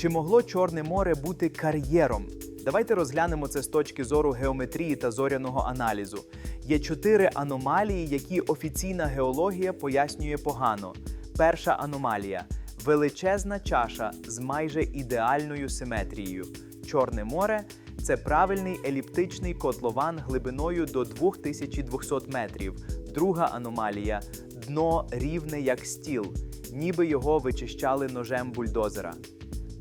Чи могло Чорне море бути кар'єром? Давайте розглянемо це з точки зору геометрії та зоряного аналізу. Є чотири аномалії, які офіційна геологія пояснює погано. Перша аномалія величезна чаша з майже ідеальною симетрією. Чорне море це правильний еліптичний котлован глибиною до 2200 метрів. Друга аномалія дно рівне як стіл, ніби його вичищали ножем бульдозера.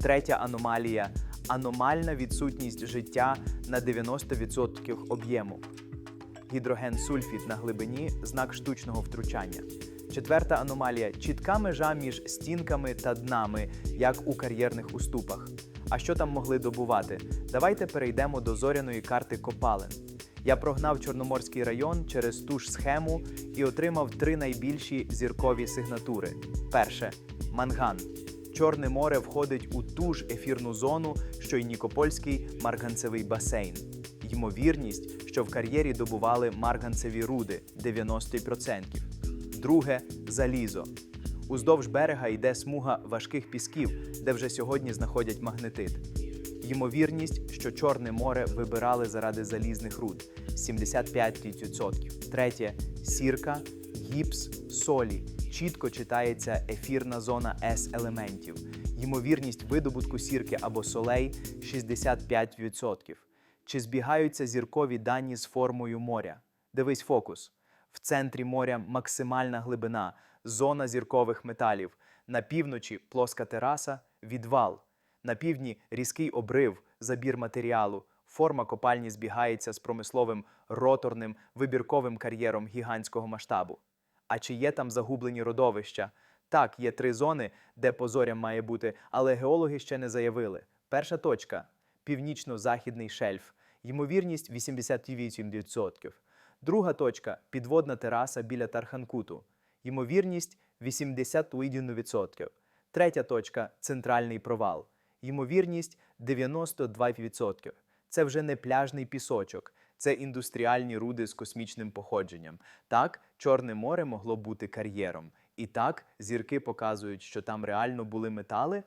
Третя аномалія аномальна відсутність життя на 90% об'єму. Гідроген сульфід на глибині знак штучного втручання. Четверта аномалія чітка межа між стінками та днами, як у кар'єрних уступах. А що там могли добувати? Давайте перейдемо до зоряної карти копалин. Я прогнав Чорноморський район через ту ж схему і отримав три найбільші зіркові сигнатури. Перше манган. Чорне море входить у ту ж ефірну зону, що й Нікопольський марганцевий басейн. Ймовірність, що в кар'єрі добували марганцеві руди 90%. Друге залізо. Уздовж берега йде смуга важких пісків, де вже сьогодні знаходять магнетит. Ймовірність, що Чорне море вибирали заради залізних руд 75%. Третє сірка, гіпс, солі. Чітко читається ефірна зона С елементів. Ймовірність видобутку сірки або солей 65%. Чи збігаються зіркові дані з формою моря? Дивись фокус. В центрі моря максимальна глибина, зона зіркових металів. На півночі плоска тераса, відвал. На півдні різкий обрив, забір матеріалу. Форма копальні збігається з промисловим роторним вибірковим кар'єром гігантського масштабу. А чи є там загублені родовища? Так, є три зони, де позорям має бути, але геологи ще не заявили. Перша точка північно-західний шельф, ймовірність 88%. Друга точка підводна тераса біля Тарханкуту, ймовірність 81%. Третя точка центральний провал, ймовірність 92%. Це вже не пляжний пісочок, це індустріальні руди з космічним походженням. Так, Чорне море могло бути кар'єром. І так, зірки показують, що там реально були метали,